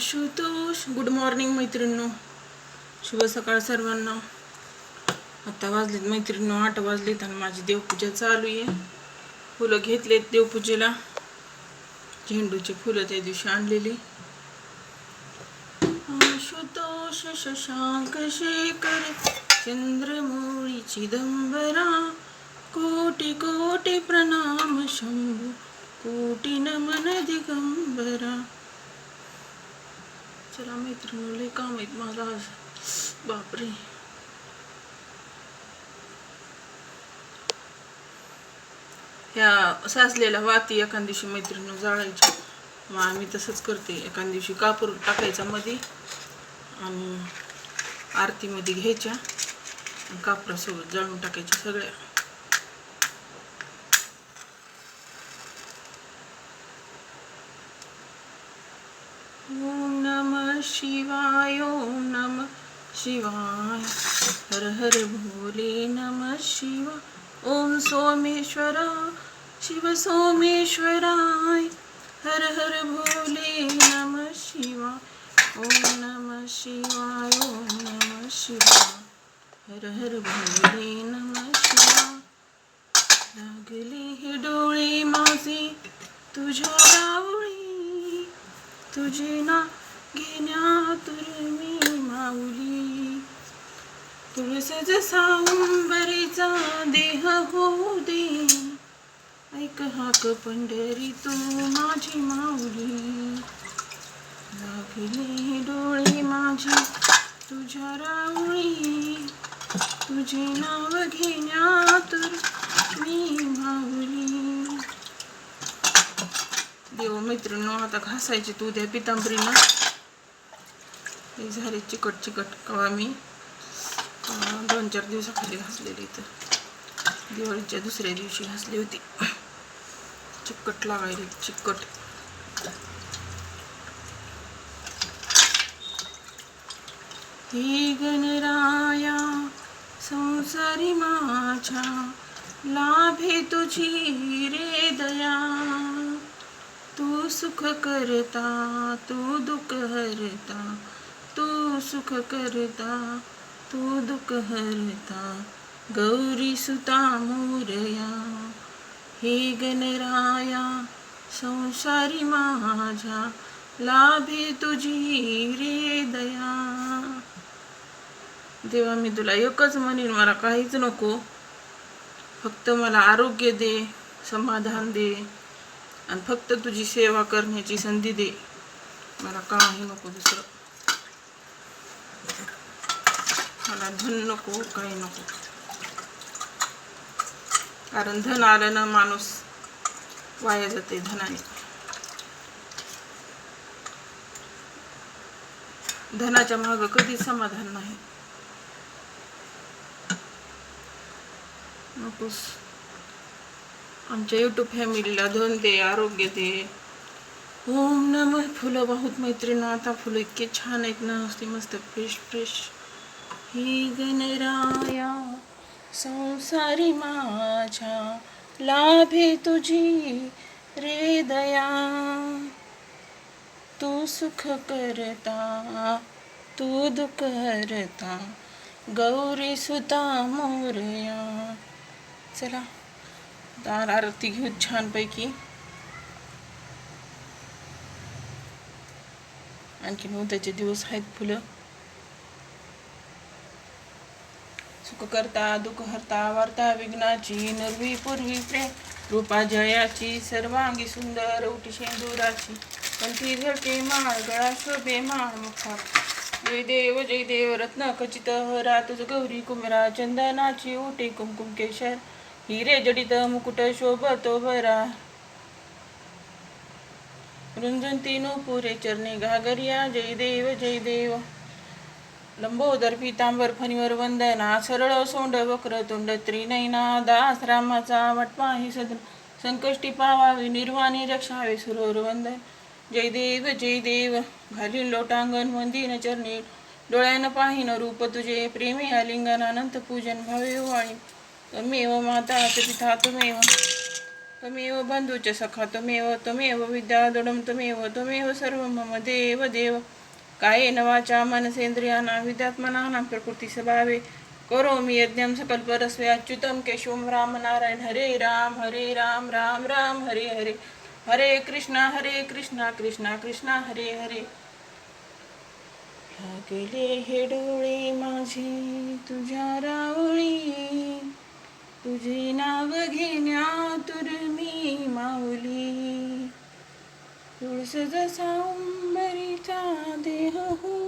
शुतोष good morning मैत्रिणींनो. शुभ सकाळ सर्वांना. आता वाजलेत मैत्रिणींनो आठ वाजलेत आणि माझी देवपूजा चालू आहे. फुलं घेतलेत देवपूजेला. झेंडूची फुलं त्या दिवशी आणलेली. शुतोष शशांक शेखर चंद्रमौळी चिदंबरा कोटी कोटी प्रणाम शंभू कोटी नमन दिगंबरा. चला मैत्रिणी लय काम आहेत माझा आज. बापरे. ह्या साचलेल्या वाती एखाद दिवशी मैत्रिणी जाळायची. मग आम्ही तसंच करते. एखाद दिवशी कापूर टाकायचा मध्ये आणि आरतीमध्ये घ्यायच्या कापरासोबत जाळून टाकायच्या सगळ्या ओम नमः शिवाय ओम नम शिवाय। हर हर भोले नम शिवा ओम सोमेश्वरा शिव सोमेश्वराय। हर हर भोले नम शिवाय। ओम नम शिवाय ओम नम शिवा हर हर भोले नम शिवा लागले हे डोळे माझे तुझ्या रावळी तुझे ना घेण्यातुर मी माऊली. तुळस सांबरीचा देह होऊ दे. ऐक हाक पंढरी तू माझी माऊली. लागले डोळे माझे तुझ्या राऊळी. तुझे नाव घेण्यातुर मी माऊली. देव मित्रांनो आता घासायची तू द्या पितांबरीनं. ही झाली चिकट चिकट कवा मी दोन चार दिवसाखाली घासलेली तर दिवाळीच्या दुसऱ्या दिवशी घासली होती. चिकट लागायली चिकट. हे गणराया संसारी माझ्या लाभे तुझी रे दया. तू सुख करता तू दुःख हरता तू सुख करता तू दुःख हरता गौरी सुता मोरया हे गणराया संसारी माझ्या लाभे तुझी रे दया. देवा मी तुला एकच म्हणेन मला काहीच नको. फक्त मला आरोग्य दे समाधान दे आणि फक्त तुझी सेवा करण्याची संधी दे. मला काही नको दुसरं. मला धन नको काही नको. कारण धन आलं ना माणूस वाया जाते धनाने. धनाच्या मागं कधी समाधान नाही. नकोस. आमच्या युट्यूब फॅमिलीला धन दे आरोग्य दे. ओम नम फुलं बहुत मैत्रीण आता फुलं इतके छान आहेत ना असते मस्त फ्रेश फ्रेश ही गणराया संसारी माझ्या लाभे तुझी रे दया. तू सुख करता तू दुख हरता गौरी सुता मोरया. चला दार आरती घेऊ छानपैकी. आणखीन उद्याचे दिवस आहेत फुलं सुख करता दुःख हरता वार्ता विघ्नाची नरवी पूर्वी प्रेम रूपा जयाची सर्वांगी सुंदर उठी शेंदुराची. कंठी झळके माळ गळा शोभे माळ मुखा जय देव जय देव रत्न खचित हरा तुझ गौरी कुमरा चंदनाची ओटी कुमकुम केशर. हिरे जडित मुकुट शोभतो भरा. रुंजंती पुरे चरणी घागरिया जय देव जय देव। लंबोदर पितांबर फणीवर वंदना सरळ सोंड वक्र तोंड त्रिनयना दास रामाचा वटपाही सदन। संकष्टी पावावी निर्वाणी रक्षावे सुरोर वंदन। जय देव जय देव घालीन लोटांगण वंदीन चरणी। डोळ्यानं पाहिन रूप तुझे प्रेमी आलिंगन अनंत पूजन भावे वाणी तमेव माता पिता तुमेव। त्वमेव बन्धुच सखा त्वमेव त्वमेव विद्यादुडं त्वमेव त्वमेव सर्व मम देव देव। कायेन वाचा मनसेंद्रियाणां विद्यात्मनानां प्रकृती स्वभावे करोमि यज्ञं सकल्परस्वे अच्युतं केशवं रामनारायण। हरे राम हरे राम राम राम हरे हरे। हरे कृष्णा हरे कृष्णा कृष्णा कृष्णा हरे हरे। लागले हे डोळे माझे तुझ्या रावळी। माऊली तुळस जसा उंबरीचा देह। हो